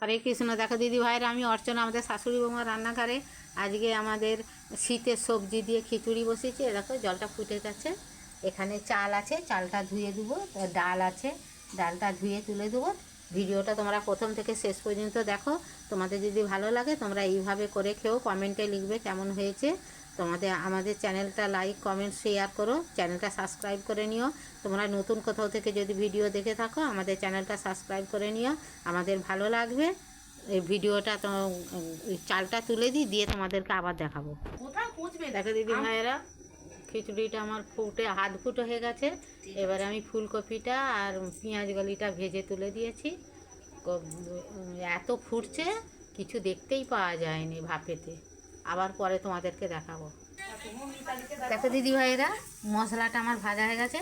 হরে কৃষ্ণ। দেখো দিদি ভাইরা আমি অর্চনা আমাদের শাশুড়ি বৌমা রান্নাঘরে। আজকে আমাদের শীতের সবজি দিয়ে খিচুড়ি বসেছি দেখো, জলটা ফুটে গেছে। এখানে চাল আছে, চালটা ধুয়ে দেবো। ডাল আছে, ডালটা ধুয়ে তুলে দেবো। ভিডিওটা তোমরা প্রথম থেকে শেষ পর্যন্ত দেখো। তোমাদের যদি ভালো লাগে, তোমরা এইভাবে করে খেও কমেন্টে লিখবে কেমন হয়েছে। তোমাদের আমাদের চ্যানেলটা লাইক কমেন্ট শেয়ার করো। চ্যানেলটা সাবস্ক্রাইব করে নিও। তোমরা নতুন কোথাও থেকে যদি ভিডিও দেখে থাকো আমাদের চ্যানেলটা সাবস্ক্রাইব করে নিও। আমাদের ভালো লাগবে। এই ভিডিওটা তো চালটা তুলে দিই দিয়ে তোমাদেরকে আবার দেখাবো। দেখো দিদি ভাইয়েরা খিচুড়িটা আমার ফুটে হাত ফুটো হয়ে গেছে। এবারে আমি ফুলকপিটা আর পেঁয়াজ গলিটা ভেজে তুলে দিয়েছি। এত ফুটছে কিছু দেখতেই পাওয়া যায়নি ভাপেতে। আবার পরে তোমাদেরকে দেখাবো। দেখো দিদি ভাইয়েরা মশলাটা আমার ভাজা হয়ে গেছে।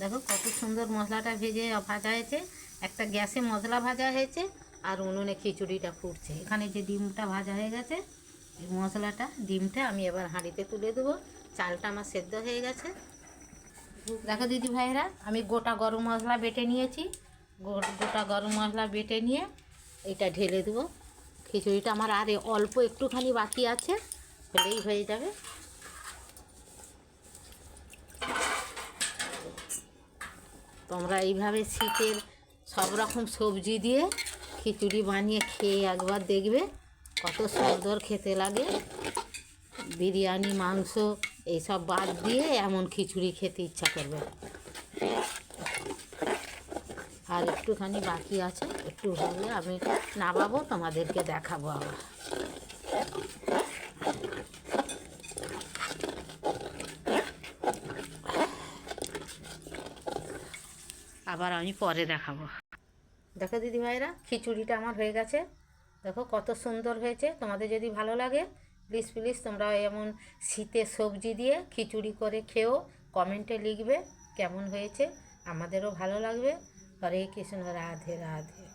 দেখো কত সুন্দর মশলাটা ভেজে ভাজা হয়েছে। একটা গ্যাসে মশলা ভাজা হয়েছে আর উনুনে খিচুড়িটা ফুটছে। এখানে যে ডিমটা ভাজা হয়ে গেছে, এই মশলাটা, ডিমটা আমি এবার হাঁড়িতে তুলে দেবো। চালটা আমার সেদ্ধ হয়ে গেছে। দেখো দিদি ভাইরা আমি গোটা গরম মশলা বেটে নিয়েছি। গোটা গরম মশলা বেটে নিয়ে এটা ঢেলে দেবো। খিচুড়িটা আমার আর অল্প একটুখানি বাকি আছে, হলেই হয়ে যাবে। তোমরা এইভাবে শীতের সব রকম সবজি দিয়ে খিচুড়ি বানিয়ে খেয়ে একবার দেখবে কত সুন্দর খেতে লাগে। বিরিয়ানি, মাংস, এইসব বাদ দিয়ে এমন খিচুড়ি খেতে ইচ্ছা করবে। আর একটুখানি বাকি আছে, একটু হলে আমি নামাবো, তোমাদেরকে দেখাবো আবার। আবার আমি পরে দেখাবো। দেখো দিদি ভাইরা খিচুড়িটা আমার হয়ে গেছে। দেখো কত সুন্দর হয়েছে। তোমাদের যদি ভালো লাগে প্লিজ প্লিজ তোমরা এমন শীতে সবজি দিয়ে খিচুড়ি করে খেও কমেন্টে লিখবে কেমন হয়েছে। আমাদেরও ভালো লাগবে। হরে কৃষ্ণ রাধে রাধে